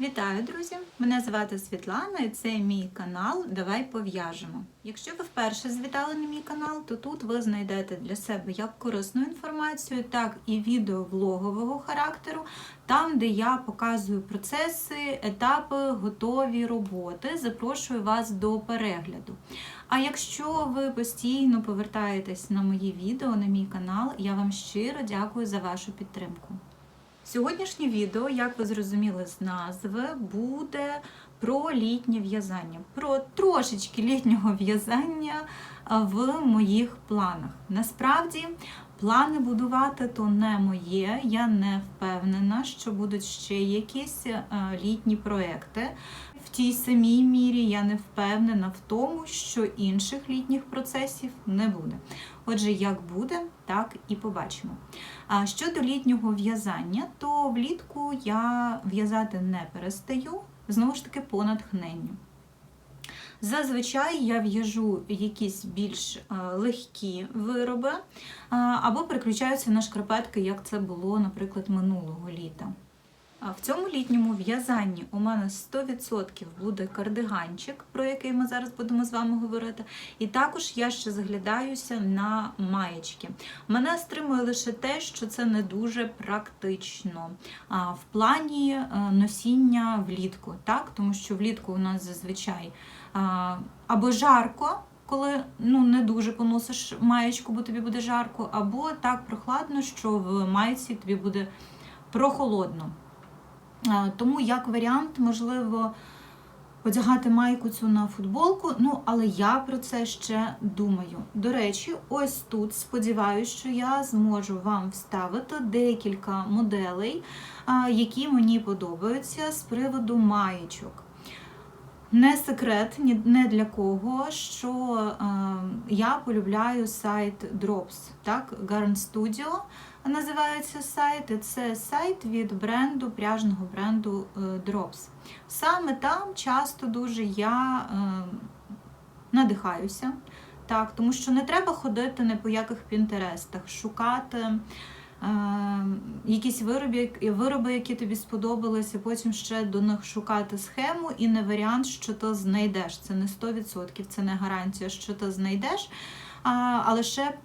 Вітаю, друзі! Мене звати Світлана і це мій канал Давай пов'яжемо. Якщо ви вперше завітали на мій канал, то тут ви знайдете для себе як корисну інформацію, так і відео влогового характеру, там, де я показую процеси, етапи, готові роботи. Запрошую вас до перегляду. А якщо ви постійно повертаєтесь на мої відео, на мій канал, я вам щиро дякую за вашу підтримку. Сьогоднішнє відео, як ви зрозуміли з назви, буде про літнє в'язання, про трошечки літнього в'язання в моїх планах. Насправді, плани будувати то не моє. Я не впевнена, що будуть ще якісь е, літні проекти. В тій самій мірі я не впевнена в тому, що інших літніх процесів не буде. Отже, як буде, так і побачимо. А щодо літнього в'язання, то влітку я в'язати не перестаю, знову ж таки, по натхненню. Зазвичай я в'яжу якісь більш е, легкі вироби або переключаюся на шкарпетки, як це було, наприклад, минулого літа. В цьому літньому в'язанні у мене 100% буде кардиганчик, про який ми зараз будемо з вами говорити. І також я ще заглядаюся на маєчки. Мене стримує лише те, що це не дуже практично в плані е, носіння влітку, так? тому що влітку у нас зазвичай або жарко. Коли ну не дуже поносиш маєчку, бо тобі буде жарко, або так прохладно, що в майці тобі буде прохолодно. Тому, як варіант, можливо, одягати майку цю на футболку, ну, але я про це ще думаю. До речі, ось тут сподіваюся, що я зможу вам вставити декілька моделей, які мені подобаються з приводу маєчок. Не секрет не для кого, що е, я полюбляю сайт Drops, так, Garn Studio називається сайт. і Це сайт від бренду, пряжного бренду е, Drops. Саме там часто дуже я е, надихаюся, так, тому що не треба ходити не по яких пінтерестах, шукати. Е, якісь вироби, вироби, які тобі сподобалися, потім ще до них шукати схему, і не варіант, що ти знайдеш. Це не 100%, це не гарантія, що ти знайдеш, але ще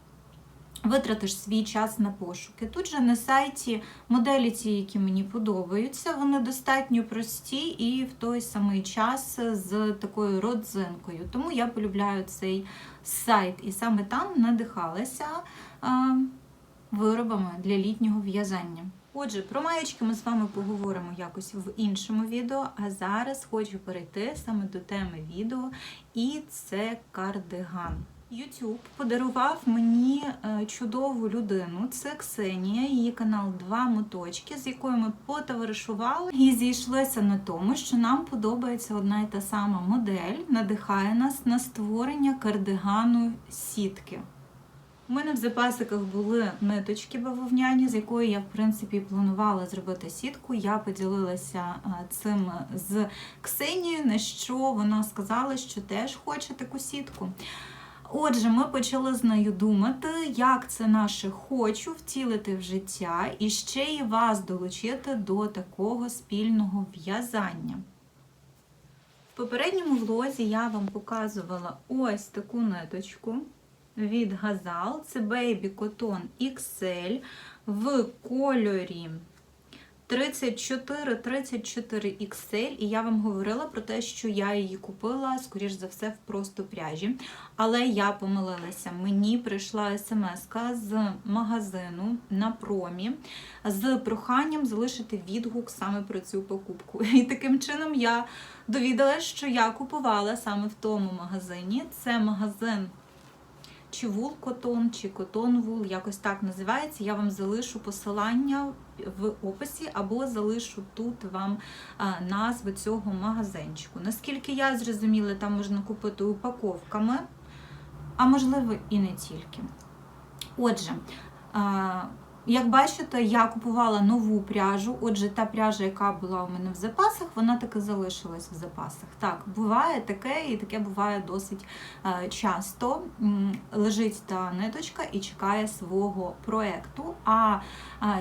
витратиш свій час на пошуки. Тут же на сайті моделі, ті, які мені подобаються, вони достатньо прості і в той самий час з такою родзинкою. Тому я полюбляю цей сайт і саме там надихалася виробами для літнього в'язання. Отже, про маєчки ми з вами поговоримо якось в іншому відео, а зараз хочу перейти саме до теми відео, і це кардиган. YouTube подарував мені е, чудову людину. Це Ксенія, її канал Два моточки, з якою ми потоваришували і зійшлися на тому, що нам подобається одна і та сама модель, надихає нас на створення кардигану сітки. У мене в запасиках були ниточки бавовняні, з якої я, в принципі, планувала зробити сітку. Я поділилася цим з Ксенією, на що вона сказала, що теж хоче таку сітку. Отже, ми почали з нею думати, як це наше хочу втілити в життя і ще й вас долучити до такого спільного в'язання. В попередньому влозі я вам показувала ось таку ниточку від Газал. Це Baby Cotton XL в кольорі 34-34 XL, і я вам говорила про те, що я її купила, скоріш за все, в просто пряжі. Але я помилилася. Мені прийшла смс з магазину на промі з проханням залишити відгук саме про цю покупку. І таким чином я довідалася, що я купувала саме в тому магазині. Це магазин чи вул котон, чи котон вул, якось так називається. Я вам залишу посилання в описі, або залишу тут вам назви цього магазинчику. Наскільки я зрозуміла, там можна купити упаковками, а можливо і не тільки. Отже, Як бачите, я купувала нову пряжу. Отже, та пряжа, яка була у мене в запасах, вона таки залишилась в запасах. Так, буває таке, і таке буває досить е, часто. Лежить та ниточка і чекає свого проекту. А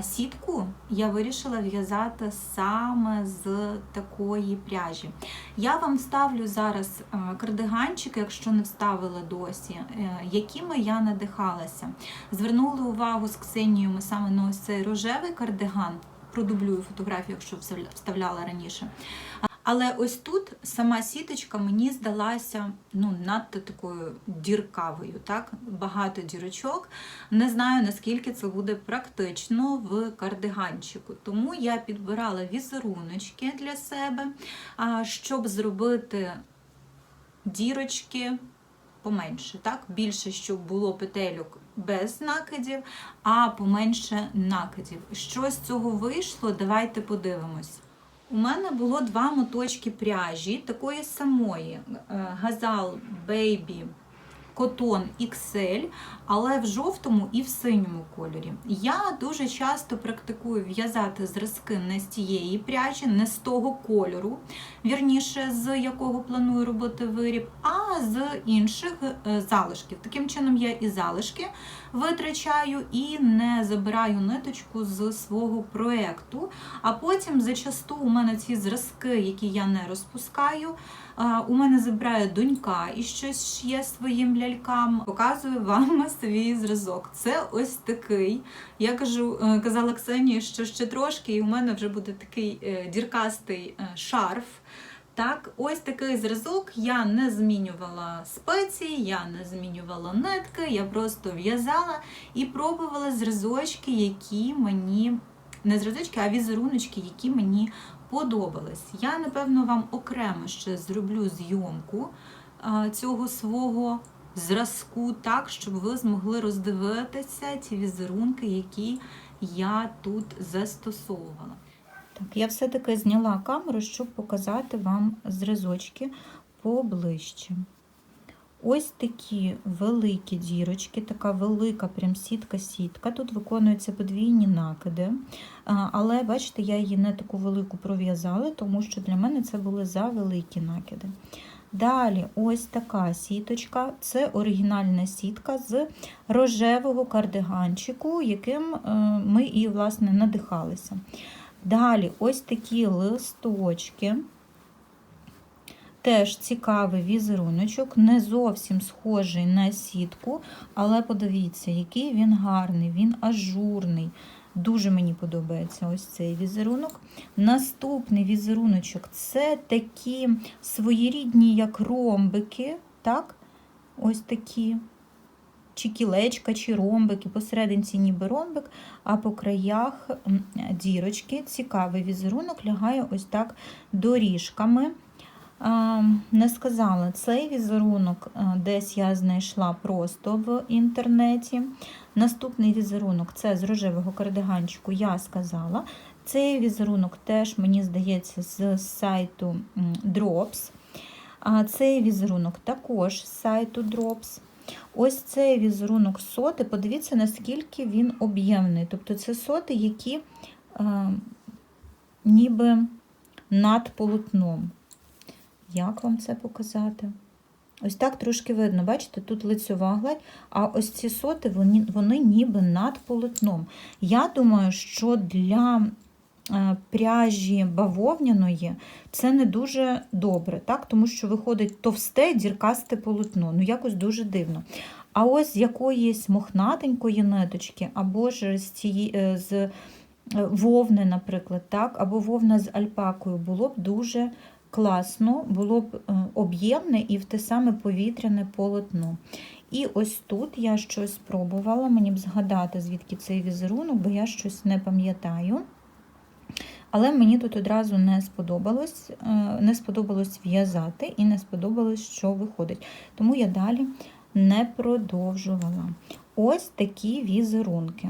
сітку я вирішила в'язати саме з такої пряжі. Я вам ставлю зараз е, кардиганчики, якщо не вставила досі, е, якими я надихалася. Звернули увагу з Ксенією ми саме на ось цей рожевий кардиган. Продублюю фотографію, якщо вставляла раніше. Але ось тут сама сіточка мені здалася ну, надто такою діркавою, так? багато дірочок. Не знаю, наскільки це буде практично в кардиганчику. Тому я підбирала візеруночки для себе, щоб зробити дірочки поменше, так? Більше, щоб було петельок без накидів, а поменше накидів. Що з цього вийшло? Давайте подивимось. У мене було два моточки пряжі, такої самої е, Газал Baby Cotton XL, але в жовтому і в синьому кольорі. Я дуже часто практикую в'язати зразки не з тієї пряжі, не з того кольору, вірніше, з якого планую робити виріб, а з інших е, залишків. Таким чином, я і залишки витрачаю і не забираю ниточку з свого проєкту. А потім зачасту у мене ці зразки, які я не розпускаю, у мене забирає донька і щось шє своїм лялькам. Показую вам свій зразок. Це ось такий. Я кажу, е, казала Ксенії, що ще трошки, і у мене вже буде такий е, діркастий е, шарф. Так, ось такий зразок. Я не змінювала спеції, я не змінювала нитки, я просто в'язала і пробувала зразочки, які мені не зразочки, а візеруночки, які мені подобались. Я, напевно, вам окремо ще зроблю зйомку цього свого зразку, так, щоб ви змогли роздивитися ці візерунки, які я тут застосовувала. Так, я все-таки зняла камеру, щоб показати вам зразочки поближче. Ось такі великі дірочки, така велика прям сітка-сітка. Тут виконуються подвійні накиди. Але бачите, я її не таку велику пров'язала, тому що для мене це були за великі накиди. Далі, ось така сіточка. Це оригінальна сітка з рожевого кардиганчику, яким е, ми і, власне, надихалися. Далі, ось такі листочки. Теж цікавий візеруночок, не зовсім схожий на сітку, але подивіться, який він гарний, він ажурний. Дуже мені подобається ось цей візерунок. Наступний візеруночок це такі своєрідні, як ромбики. так? Ось такі. Чи кілечка, чи ромбики, посерединці ніби ромбик, а по краях дірочки. Цікавий візерунок лягає ось так доріжками. Не сказала, цей візерунок десь я знайшла просто в інтернеті. Наступний візерунок це з рожевого кардиганчику, я сказала. Цей візерунок теж, мені здається, з сайту Drops. Цей візерунок також з сайту Drops. Ось цей візерунок соти, подивіться, наскільки він об'ємний. Тобто це соти, які е, ніби над полотном. Як вам це показати? Ось так трошки видно, бачите, тут лицьова гладь, а ось ці соти, вони, вони ніби над полотном. Я думаю, що для пряжі бавовняної це не дуже добре, так? тому що виходить товсте діркасте полотно, ну якось дуже дивно. А ось з якоїсь мохнатенької ниточки, або ж з, цієї, е, з е, вовни, наприклад, так? або вовна з альпакою, було б дуже класно, було б е, об'ємне і в те саме повітряне полотно. І ось тут я щось спробувала, мені б згадати, звідки цей візерунок, бо я щось не пам'ятаю. Але мені тут одразу не сподобалось, е, не сподобалось в'язати і не сподобалось, що виходить. Тому я далі не продовжувала. Ось такі візерунки.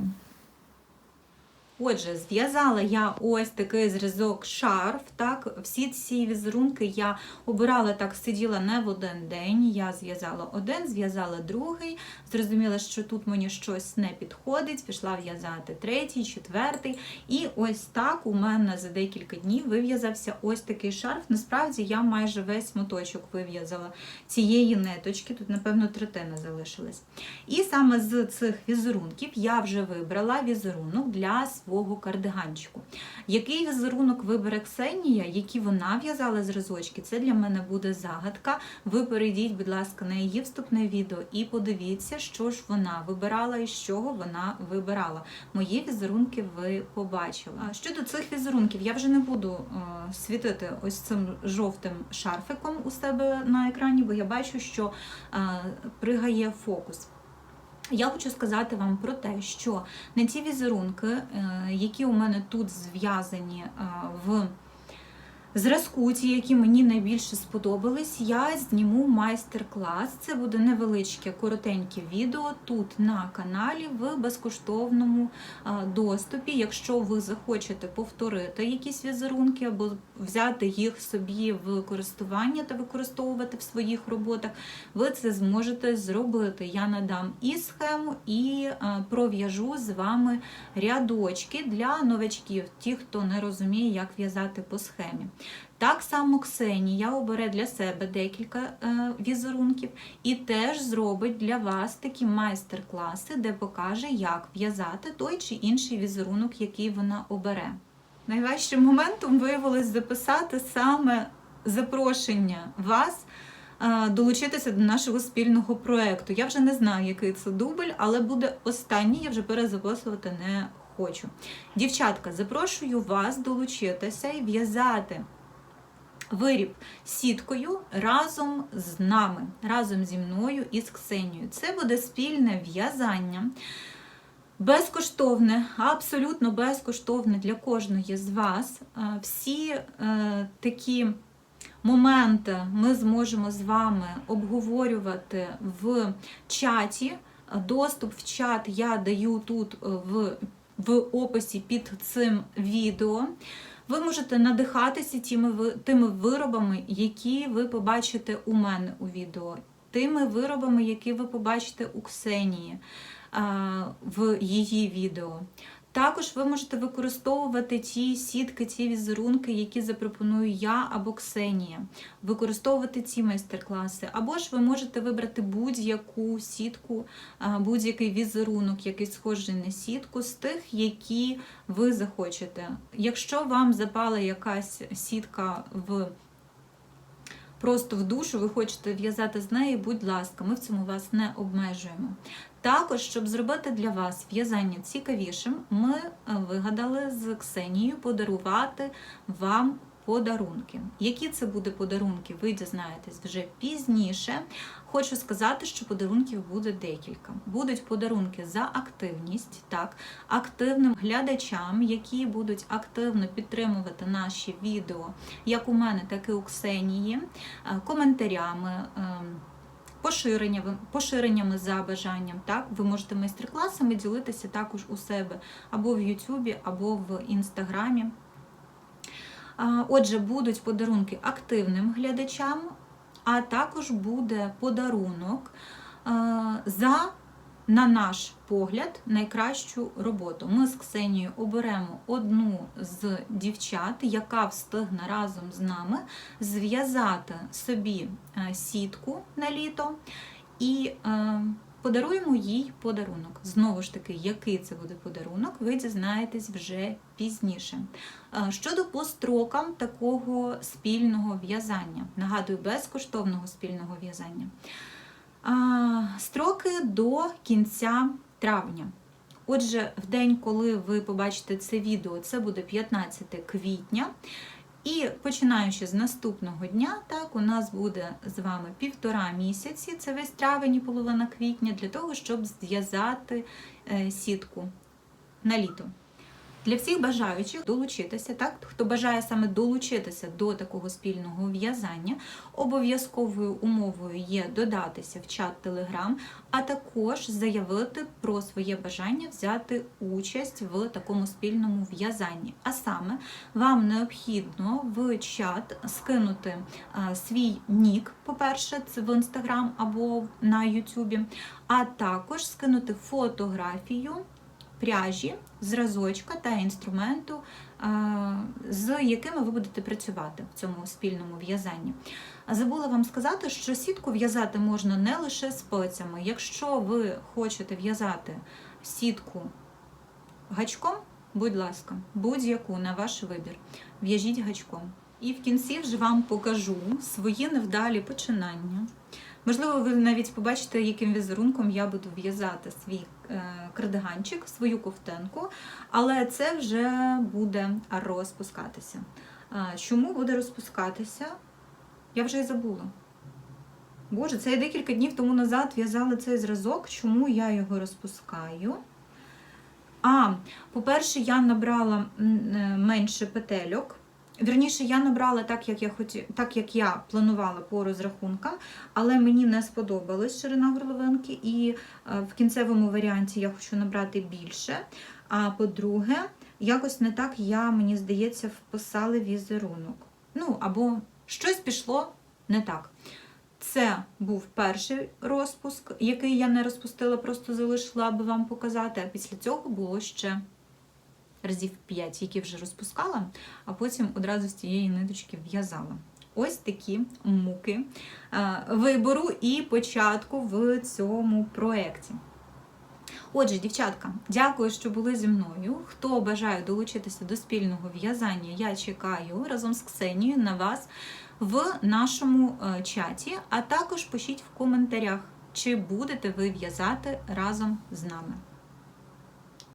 Отже, зв'язала я ось такий зразок шарф. Так, всі ці візерунки я обирала так, сиділа не в один день. Я зв'язала один, зв'язала другий. Зрозуміла, що тут мені щось не підходить. Пішла в'язати третій, четвертий. І ось так у мене за декілька днів вив'язався ось такий шарф. Насправді я майже весь моточок вив'язала цієї ниточки. Тут, напевно, третина залишилась. І саме з цих візерунків я вже вибрала візерунок для свого кардиганчику. Який візерунок вибере Ксенія, які вона в'язала зразочки, це для мене буде загадка. Ви перейдіть, будь ласка, на її вступне відео і подивіться, що ж вона вибирала і з чого вона вибирала. Мої візерунки ви побачили. Щодо цих візерунків, я вже не буду е, світити ось цим жовтим шарфиком у себе на екрані, бо я бачу, що е, пригає фокус. Я хочу сказати вам про те, що на ті візерунки, е, які у мене тут зв'язані е, в зразку, ті, які мені найбільше сподобались, я зніму майстер-клас. Це буде невеличке, коротеньке відео тут на каналі в безкоштовному доступі. Якщо ви захочете повторити якісь візерунки або взяти їх собі в користування та використовувати в своїх роботах, ви це зможете зробити. Я надам і схему, і пров'яжу з вами рядочки для новачків, ті, хто не розуміє, як в'язати по схемі. Так само Ксенія обере для себе декілька е, візерунків і теж зробить для вас такі майстер-класи, де покаже, як в'язати той чи інший візерунок, який вона обере. Найважчим моментом виявилось записати саме запрошення вас е, долучитися до нашого спільного проєкту. Я вже не знаю, який це дубль, але буде останній, я вже перезаписувати не хочу. Дівчатка, запрошую вас долучитися і в'язати виріб сіткою разом з нами, разом зі мною і з Ксенією. Це буде спільне в'язання. Безкоштовне, абсолютно безкоштовне для кожної з вас. Е, Всі е, такі моменти ми зможемо з вами обговорювати в чаті. Доступ в чат я даю тут е, в, в описі під цим відео. Ви можете надихатися тими, тими виробами, які ви побачите у мене у відео, тими виробами, які ви побачите у Ксенії в її відео. Також ви можете використовувати ті сітки, ті візерунки, які запропоную я або Ксенія, використовувати ці майстер-класи. Або ж ви можете вибрати будь-яку сітку, будь-який візерунок, який схожий на сітку, з тих, які ви захочете. Якщо вам запала якась сітка в просто в душу, ви хочете в'язати з нею, будь ласка, ми в цьому вас не обмежуємо. Також, щоб зробити для вас в'язання цікавішим, ми е, вигадали з Ксенією подарувати вам подарунки. Які це буде подарунки, ви дізнаєтесь вже пізніше. Хочу сказати, що подарунків буде декілька. Будуть подарунки за активність, так, активним глядачам, які будуть активно підтримувати наші відео, як у мене, так і у Ксенії, е, коментарями. ем, поширеннями, поширеннями за бажанням. Так? Ви можете майстер-класами ділитися також у себе або в Ютубі, або в Інстаграмі. Отже, будуть подарунки активним глядачам, а також буде подарунок за, на наш погляд, найкращу роботу. Ми з Ксенією оберемо одну з дівчат, яка встигне разом з нами зв'язати собі е, сітку на літо і е, подаруємо їй подарунок. Знову ж таки, який це буде подарунок, ви дізнаєтесь вже пізніше. Е, Щодо по строкам такого спільного в'язання, нагадую, безкоштовного спільного в'язання. Строки до кінця травня. Отже, в день, коли ви побачите це відео, це буде 15 квітня. І починаючи з наступного дня, так, у нас буде з вами півтора місяці, це весь травень і половина квітня, для того, щоб зв'язати е, сітку на літо. Для всіх бажаючих долучитися, так хто бажає саме долучитися до такого спільного в'язання, обов'язковою умовою є додатися в чат Telegram, а також заявити про своє бажання взяти участь в такому спільному в'язанні. А саме вам необхідно в чат скинути а, свій нік, по-перше, в Instagram або на Ютубі, а також скинути фотографію пряжі, зразочка та інструменту, з якими ви будете працювати в цьому спільному в'язанні. Забула вам сказати, що сітку в'язати можна не лише спицями. Якщо ви хочете в'язати сітку гачком, будь ласка, будь-яку на ваш вибір, в'яжіть гачком. І в кінці вже вам покажу свої невдалі починання. Можливо, ви навіть побачите, яким візерунком я буду в'язати свій е, кардиганчик, свою ковтинку, але це вже буде розпускатися. Чому буде розпускатися? Я вже й забула. Боже, це я декілька днів тому назад в'язала цей зразок, чому я його розпускаю? А, по-перше, я набрала е, менше петельок. Вірніше, я набрала так, як я хоті... так, як я планувала по розрахункам, але мені не сподобалась ширина горловинки, і е, в кінцевому варіанті я хочу набрати більше. А по-друге, якось не так я, мені здається, вписала візерунок. Ну, або щось пішло не так. Це був перший розпуск, який я не розпустила, просто залишила, аби вам показати. А після цього було ще разів 5, які вже розпускала, а потім одразу з цієї ниточки в'язала. Ось такі муки е, вибору і початку в цьому проєкті. Отже, дівчатка, дякую, що були зі мною. Хто бажає долучитися до спільного в'язання, я чекаю разом з Ксенією на вас в нашому е, чаті, а також пишіть в коментарях, чи будете ви в'язати разом з нами.